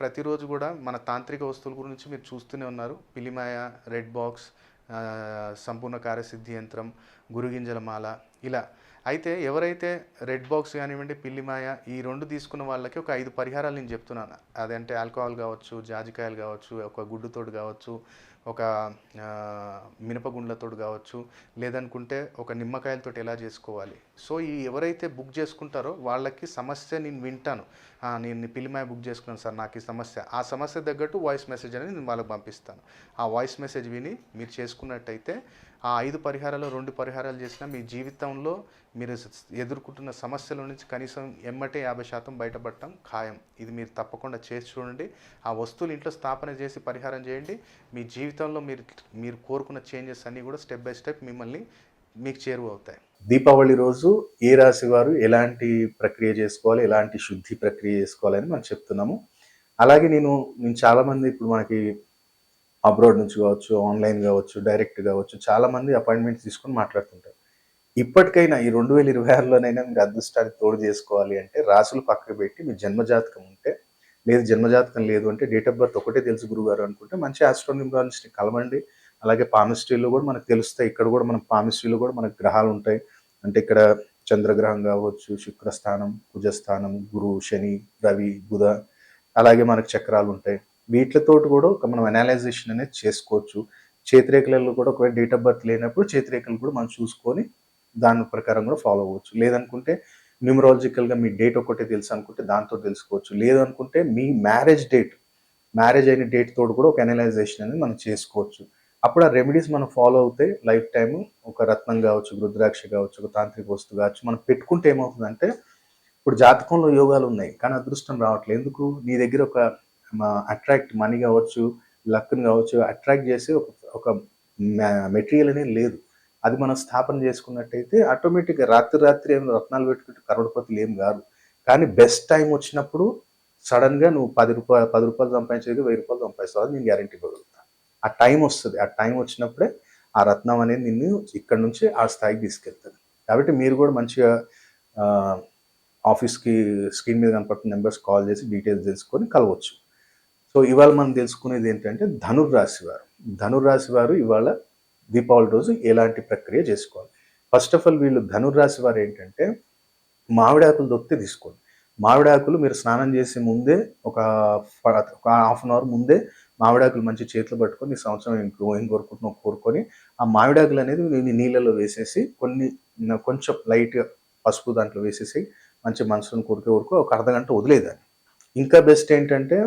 ప్రతిరోజు కూడా మన తాంత్రిక వస్తువుల గురించి మీరు చూస్తూనే ఉన్నారు. పిలిమాయ రెడ్ బాక్స్ సంపూర్ణ కార్యసిద్ధి యంత్రం గురుగింజల మాల ఇలా. అయితే ఎవరైతే రెడ్ బాక్స్ కానివ్వండి పిల్లిమాయ ఈ రెండు తీసుకున్న వాళ్ళకి ఒక ఐదు పరిహారాలు నేను చెప్తున్నాను. అదంటే ఆల్కహాల్ కావచ్చు జాజికాయలు కావచ్చు ఒక గుడ్డుతోడు కావచ్చు ఒక ఆ, మినపగుండ్లతోటి కావచ్చు లేదనుకుంటే ఒక నిమ్మకాయలతో ఎలా చేసుకోవాలి. సో ఈ ఎవరైతే బుక్ చేసుకుంటారో వాళ్ళకి సమస్య నేను వింటాను. నేను పిలిమాయ బుక్ చేసుకున్నాను సార్ నాకు ఈ సమస్య. ఆ సమస్య తగ్గట్టు వాయిస్ మెసేజ్ అనేది నేను వాళ్ళకి పంపిస్తాను. ఆ వాయిస్ మెసేజ్ విని మీరు చేసుకున్నట్టయితే ఆ ఐదు పరిహారాలు రెండు పరిహారాలు చేసినా మీ జీవితంలో మీరు ఎదుర్కొంటున్న సమస్యల నుంచి కనీసం ఎమ్మటే యాభై శాతం బయటపడటం ఖాయం. ఇది మీరు తప్పకుండా చేసి చూడండి. ఆ వస్తువులు ఇంట్లో స్థాపన చేసి పరిహారం చేయండి. మీ జీవితంలో మీరు మీరు కోరుకున్న చేంజెస్ అన్నీ కూడా స్టెప్ బై స్టెప్ మిమ్మల్ని మీకు చేరువ అవుతాయి దీపావళి రోజు ఏ రాశి వారు ఎలాంటి ప్రక్రియ చేసుకోవాలి ఎలాంటి శుద్ధి ప్రక్రియ చేసుకోవాలని మనం చెప్తున్నాము. అలాగే నేను నేను చాలామంది ఇప్పుడు మనకి అబ్రాడ్ నుంచి కావచ్చు ఆన్లైన్ కావచ్చు డైరెక్ట్ కావచ్చు చాలామంది అపాయింట్మెంట్స్ తీసుకొని మాట్లాడుతుంటారు. ఇప్పటికైనా ఈ రెండు వేల ఇరవై ఆరులోనైనా మీరు అదృష్టాన్ని తోడు చేసుకోవాలి అంటే రాసులు పక్కకు పెట్టి మీ జన్మజాతకం ఉంటే లేదు జన్మజాతకం లేదు అంటే డేట్ ఆఫ్ బర్త్ ఒకటే తెలుసు గురుగారు అనుకుంటే మంచి ఆస్ట్రోనిమాలజిస్ట్ని కలవండి. అలాగే పామిస్ట్రీలో కూడా మనకు తెలుస్తాయి. ఇక్కడ కూడా మనం పామిస్ట్రీలో కూడా మనకు గ్రహాలు ఉంటాయి. అంటే ఇక్కడ చంద్రగ్రహం కావచ్చు శుక్రస్థానం కుజస్థానం గురు శని రవి బుధ అలాగే మనకు చక్రాలు ఉంటాయి. వీటితోటి కూడా ఒక మనం అనాలైజేషన్ అనేది చేసుకోవచ్చు. చేతిరేఖలలో కూడా ఒకవేళ డేట్ ఆఫ్ బర్త్ లేనప్పుడు చేతిరేఖలు కూడా మనం చూసుకొని దాని ప్రకారం కూడా ఫాలో అవ్వచ్చు. లేదనుకుంటే న్యూమరాలజికల్గా మీ డేట్ ఒకటే తెలుసు అనుకుంటే దాంతో తెలుసుకోవచ్చు. లేదనుకుంటే మీ మ్యారేజ్ డేట్ మ్యారేజ్ అయిన డేట్ తోడు కూడా ఒక అనలైజేషన్ అనేది మనం చేసుకోవచ్చు. అప్పుడు ఆ రెమెడీస్ మనం ఫాలో అవుతాయి లైఫ్ టైం ఒక రత్నం కావచ్చు రుద్రాక్ష కావచ్చు ఒక తాంత్రిక వస్తువు కావచ్చు మనం పెట్టుకుంటే ఏమవుతుందంటే ఇప్పుడు జాతకంలో యోగాలు ఉన్నాయి కానీ అదృష్టం రావట్లేదు. ఎందుకు? నీ దగ్గర ఒక అట్రాక్ట్ మనీ కావచ్చు లక్ని కావచ్చు అట్రాక్ట్ చేసే ఒక ఒక మెటీరియల్ అనేది లేదు. అది మనం స్థాపన చేసుకున్నట్టయితే ఆటోమేటిక్గా రాత్రి రాత్రి ఏం రత్నాలు పెట్టుకుంటే కరోడపతులు ఏం కాదు. కానీ బెస్ట్ టైం వచ్చినప్పుడు సడన్గా నువ్వు పది రూపాయలు పది రూపాయలు సంపాదించేది వెయ్యి రూపాయలు సంపాదిస్తావు అని నేను గ్యారంటీ ఇవ్వగలుగుతా. ఆ టైం వస్తుంది. ఆ టైం వచ్చినప్పుడే ఆ రత్నం అనేది నిన్ను ఇక్కడ నుంచి ఆ స్థాయికి తీసుకెళ్తుంది. కాబట్టి మీరు కూడా మంచిగా ఆఫీస్కి స్క్రీన్ మీద కనపడుతున్న నెంబర్స్ కాల్ చేసి డీటెయిల్స్ తెలుసుకొని కలవచ్చు. సో ఇవాళ మనం తెలుసుకునేది ఏంటంటే ధనుర్రాశి వారు. ధనుర్రాశి వారు ఇవాళ దీపావళి రోజు ఎలాంటి ప్రక్రియ చేసుకోవాలి? ఫస్ట్ ఆఫ్ ఆల్ వీళ్ళు ధనుర్రాశి వారు ఏంటంటే మామిడాకులు దొరికితే తీసుకోండి. మామిడాకులు మీరు స్నానం చేసే ముందే ఒక ఒక హాఫ్ అన్ అవర్ ముందే మామిడాకులు మంచి చేతులు పట్టుకొని ఈ సంవత్సరం ఏం ఏం కోరుకుంటున్నావు కోరుకొని ఆ మామిడాకులు అనేది నేను నీళ్ళలో వేసేసి కొన్ని కొంచెం లైట్గా పసుపు దాంట్లో వేసేసి మంచి మనసును కోరికే కోరుకో ఒక అర్ధగంట వదిలేదాన్ని ఇంకా బెస్ట్ ఏంటంటే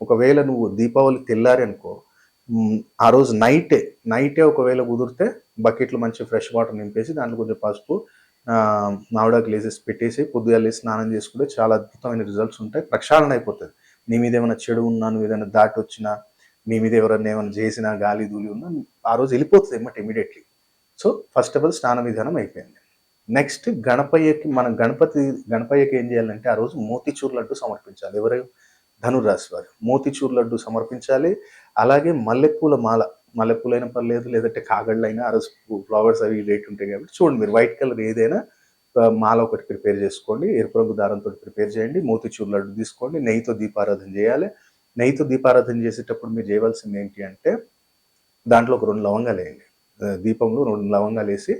ఒకవేళ నువ్వు దీపావళి తెల్లారి అనుకో ఆ రోజు నైటే నైటే ఒకవేళ కుదిరితే బకెట్లు మంచి ఫ్రెష్ వాటర్ నింపేసి దాంట్లో కొంచెం పసుపు ఆ, లేసేసి పెట్టేసి పొద్దుగా లేసి స్నానం చేసుకుంటే చాలా అద్భుతమైన రిజల్ట్స్ ఉంటాయి. ప్రక్షాళన అయిపోతుంది. నీ మీద ఏమైనా చెడు ఉన్నా నువ్వు ఏదైనా దాటి వచ్చినా నీ మీద ఎవరైనా ఏమైనా చేసినా గాలి ధూళి ఉన్నా ఆ రోజు వెళ్ళిపోతుంది ఏమంటే immediately so first of all స్నాన విధానం అయిపోయింది. నెక్స్ట్ గణపయ్యకి మనం గణపతి గణపయ్యకి ఏం చేయాలంటే ఆ రోజు మోతిచూర్ లడ్డు సమర్పించాలి. ఎవరు ధనుర్రాశి వారు. మోతిచూర్ లడ్డు సమర్పించాలి. అలాగే మల్లెపూల మాల. మల్లెపూలైనా పర్లేదు లేదంటే కాగళ్ళైనా అరసు ఫ్లవర్స్ అవి రేట్ ఉంటాయి కాబట్టి చూడండి మీరు. వైట్ కలర్ ఏదైనా మాల ఒకటి ప్రిపేర్ చేసుకోండి. ఎరుపు రంగు దారంతో ప్రిపేర్ చేయండి. మోతిచూర్ లడ్డు తీసుకోండి. నెయ్యితో దీపారాధన చేయాలి. నెయ్యితో దీపారాధన చేసేటప్పుడు మీరు చేయవలసింది ఏంటి అంటే దాంట్లో ఒక రెండు లవంగాలు వేయండి. దీపంలో రెండు లవంగాలు వేసి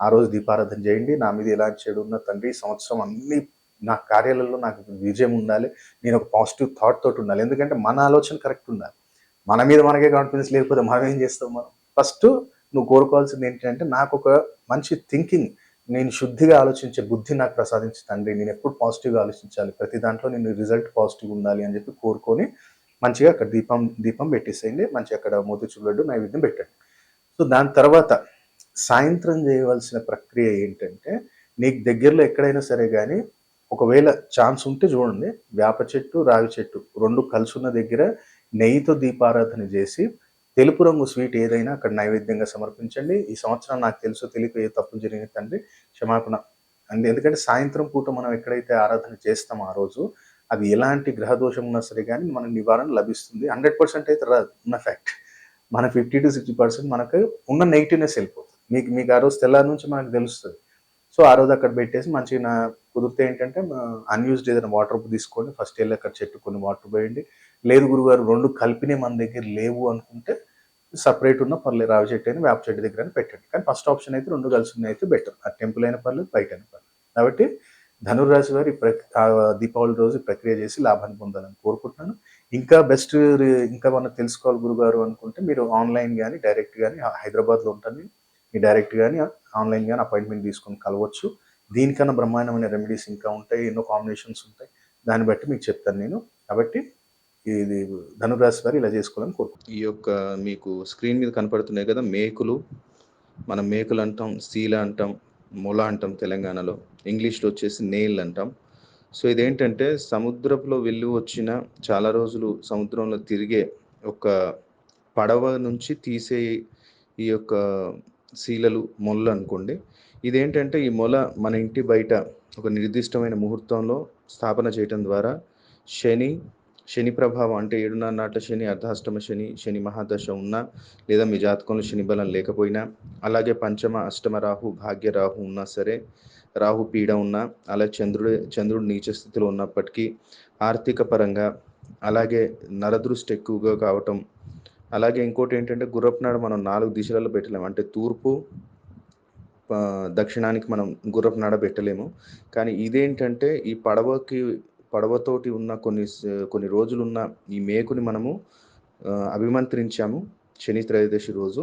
ఆ రోజు దీపారాధన చేయండి. నా మీద ఎలాంటి చెడు ఉన్న తండ్రి సంవత్సరం అన్ని నా కార్యాలలో నాకు విజయం ఉండాలి నేను ఒక పాజిటివ్ థాట్ తోటి ఉండాలి. ఎందుకంటే మన ఆలోచన కరెక్ట్ ఉండాలి. మన మీద మనకే కాన్ఫిడెన్స్ లేకపోతే మనం ఏం చేస్తాం మనం? ఫస్ట్ నువ్వు కోరుకోవాల్సింది ఏంటంటే నాకు ఒక మంచి థింకింగ్ నేను శుద్ధిగా ఆలోచించే బుద్ధి నాకు ప్రసాదించి తండ్రి. నేను ఎప్పుడు పాజిటివ్గా ఆలోచించాలి. ప్రతి దాంట్లో నేను రిజల్ట్ పాజిటివ్ ఉండాలి అని చెప్పి కోరుకొని మంచిగా అక్కడ దీపం దీపం పెట్టేసేయండి. మంచిగా అక్కడ మోతిచూర్ లడ్డు నైవేద్యం పెట్టండి. సో దాని తర్వాత సాయంత్రం చేయవలసిన ప్రక్రియ ఏంటంటే నీకు దగ్గరలో ఎక్కడైనా సరే కానీ ఒకవేళ ఛాన్స్ ఉంటే చూడండి వేప చెట్టు రావి చెట్టు రెండు కలుసున్న ఉన్న దగ్గర నెయ్యితో దీపారాధన చేసి తెలుపు రంగు స్వీట్ ఏదైనా అక్కడ నైవేద్యంగా సమర్పించండి. ఈ సంవత్సరం నాకు తెలుసో తెలియక ఏ తప్పు జరిగిన తండ్రి క్షమాపణ. అండ్ ఎందుకంటే సాయంత్రం పూట మనం ఎక్కడైతే ఆరాధన చేస్తామో ఆ రోజు అది ఎలాంటి గ్రహదోషం ఉన్నా సరే కానీ మనకు నివారణ లభిస్తుంది. హండ్రెడ్ పర్సెంట్ అయితే ఉన్న ఫ్యాక్ట్. మన ఫిఫ్టీ టు సిక్స్టీ పర్సెంట్ మనకు ఉన్న నెగిటివ్నెస్ వెళ్ళిపోతుంది. మీకు మీకు ఆ రోజు తెల్లారి నుంచి మనకు తెలుస్తుంది. సో ఆ రోజు అక్కడ పెట్టేసి మంచిగా నా కుదిరితే ఏంటంటే అన్యూస్డ్ ఏదైనా వాటర్ తీసుకోండి. ఫస్ట్ వెళ్ళి అక్కడ చెట్టు కొన్ని వాటర్ పోయండి. లేదు గురుగారు రెండు కలిపినే మన దగ్గర లేవు అనుకుంటే సపరేట్ ఉన్న పర్లేదు రావి చెట్టు అయినా వేప చెట్టు దగ్గర పెట్టండి. కానీ ఫస్ట్ ఆప్షన్ అయితే రెండు కలిసి ఉన్నాయి అయితే బెటర్ ఆ టెంపుల్ అయినా పర్లేదు బయట అయినా పర్లేదు. కాబట్టి ధనుర్రాశి వారు దీపావళి రోజు ప్రక్రియ చేసి లాభాన్ని పొందాలని కోరుకుంటున్నాను. ఇంకా బెస్ట్ ఇంకా మనం తెలుసుకోవాలి గురుగారు అనుకుంటే మీరు ఆన్లైన్ కానీ డైరెక్ట్ కానీ హైదరాబాద్లో ఉంటాను మీ డైరెక్ట్ కానీ ఆన్లైన్ కానీ అపాయింట్మెంట్ తీసుకొని కలవచ్చు. దీనికన్నా బ్రహ్మాండమైన రెమెడీస్ ఇంకా ఉంటాయి ఎన్నో కాంబినేషన్స్ ఉంటాయి. దాన్ని బట్టి మీకు చెప్తాను నేను. కాబట్టి ఇది ధనురాశి వారు ఇలా చేసుకోవాలని కోరుకుంటున్నాను. ఈ యొక్క మీకు స్క్రీన్ మీద కనపడుతున్నాయి కదా మేకులు. మనం మేకులు అంటాం సీల అంటాం మొల అంటాం తెలంగాణలో. ఇంగ్లీష్లో వచ్చేసి నేల్ అంటాం. సో ఇదేంటంటే సముద్రంలో వెళ్ళి వచ్చిన చాలా రోజులు సముద్రంలో తిరిగే ఒక పడవ నుంచి తీసే ఈ యొక్క శీలలు మొల్ల అనుకోండి. ఇదేంటంటే ఈ మొల మన ఇంటి బయట ఒక నిర్దిష్టమైన ముహూర్తంలో స్థాపన చేయటం ద్వారా శని శని ప్రభావం అంటే ఏడున్నర నాట్ల శని అర్ధాష్టమ శని శని మహాదశ ఉన్నా లేదా మీ జాతకంలో శని బలం లేకపోయినా అలాగే పంచమ అష్టమ రాహు భాగ్య రాహు ఉన్నా సరే రాహు పీడ ఉన్నా అలాగే చంద్రుడు చంద్రుడు నీచ స్థితిలో ఉన్నప్పటికీ ఆర్థిక పరంగా అలాగే నరదృష్టి ఎక్కువగా కావటం అలాగే ఇంకోటి ఏంటంటే గుర్రపునాడు మనం నాలుగు దిశలలో పెట్టలేము. అంటే తూర్పు దక్షిణానికి మనం గుర్రపు నాడ పెట్టలేము. కానీ ఇదేంటంటే ఈ పడవకి పడవతోటి ఉన్న కొన్ని కొన్ని రోజులున్న ఈ మేకుని మనము అభిమంత్రించాము. శని త్రయోదశి రోజు.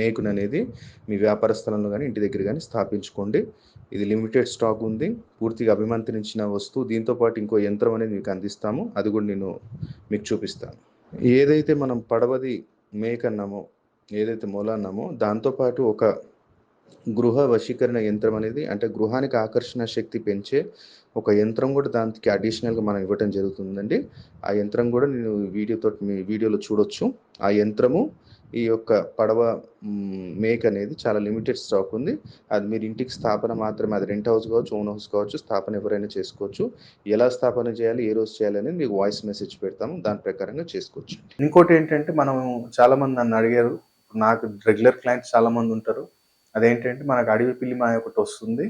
మేకున్ అనేది మీ వ్యాపార స్థలంలో కానీ ఇంటి దగ్గర కానీ స్థాపించుకోండి. ఇది లిమిటెడ్ స్టాక్ ఉంది. పూర్తిగా అభిమంత్రించిన వస్తువు దీంతో పాటు ఇంకో యంత్రం అనేది మీకు అందిస్తాము. అది కూడా నేను మీకు చూపిస్తాను. ఏదైతే మనం పడవది మేక అన్నామో ఏదైతే మొల అన్నామో దాంతోపాటు ఒక గృహ వశీకరణ యంత్రం అనేది అంటే గృహానికి ఆకర్షణ శక్తి పెంచే ఒక యంత్రం కూడా దానికి అడిషనల్గా మనం ఇవ్వటం జరుగుతుందండి. ఆ యంత్రం కూడా నేను వీడియోతో మీ వీడియోలో చూడొచ్చు. ఆ యంత్రము ఈ యొక్క పడవ మేక్ అనేది చాలా లిమిటెడ్ స్టాక్ ఉంది. అది మీరు ఇంటికి స్థాపన మాత్రమే అది రెంట్ హౌస్ కావచ్చు ఓన్ హౌస్ కావచ్చు స్థాపన ఎవరైనా చేసుకోవచ్చు. ఎలా స్థాపన చేయాలి ఏ రోజు చేయాలి అనేది మీకు వాయిస్ మెసేజ్ పెడతాము. దాని ప్రకారంగా చేసుకోవచ్చు. ఇంకోటి ఏంటంటే మనం చాలామంది నన్ను అడిగారు. నాకు రెగ్యులర్ క్లయింట్స్ చాలామంది ఉంటారు. అదేంటంటే మనకు అడవి పిల్లి మాయ ఒకటి వస్తుంది.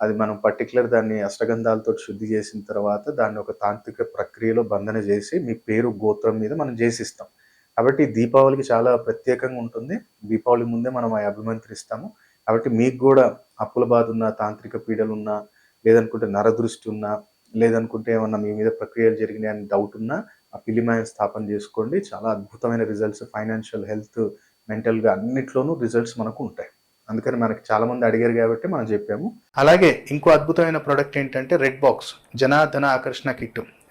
అది మనం పర్టికులర్ దాన్ని అష్టగంధాలతో శుద్ధి చేసిన తర్వాత దాన్ని ఒక తాంత్రిక ప్రక్రియలో బంధన చేసి మీ పేరు గోత్రం మీద మనం చేసిస్తాం. కాబట్టి దీపావళికి చాలా ప్రత్యేకంగా ఉంటుంది. దీపావళి ముందే మనం అభిమంత్రిస్తాము. కాబట్టి మీకు కూడా అప్పుల బాధ ఉన్న తాంత్రిక పీడలు ఉన్నా లేదనుకుంటే నరదృష్టి ఉన్నా లేదనుకుంటే ఏమన్నా మీ మీద ప్రక్రియలు జరిగినాయని డౌట్ ఉన్నా ఆ పిల్లిమాయం స్థాపన చేసుకోండి. చాలా అద్భుతమైన రిజల్ట్స్ ఫైనాన్షియల్ హెల్త్ మెంటల్గా అన్నిట్లోనూ రిజల్ట్స్ మనకు ఉంటాయి. అందుకని మనకి చాలా మంది అడిగారు కాబట్టి మనం చెప్పాము. అలాగే ఇంకో అద్భుతమైన ప్రోడక్ట్ ఏంటంటే రెడ్ బాక్స్ జనాధన ఆకర్షణ కిట్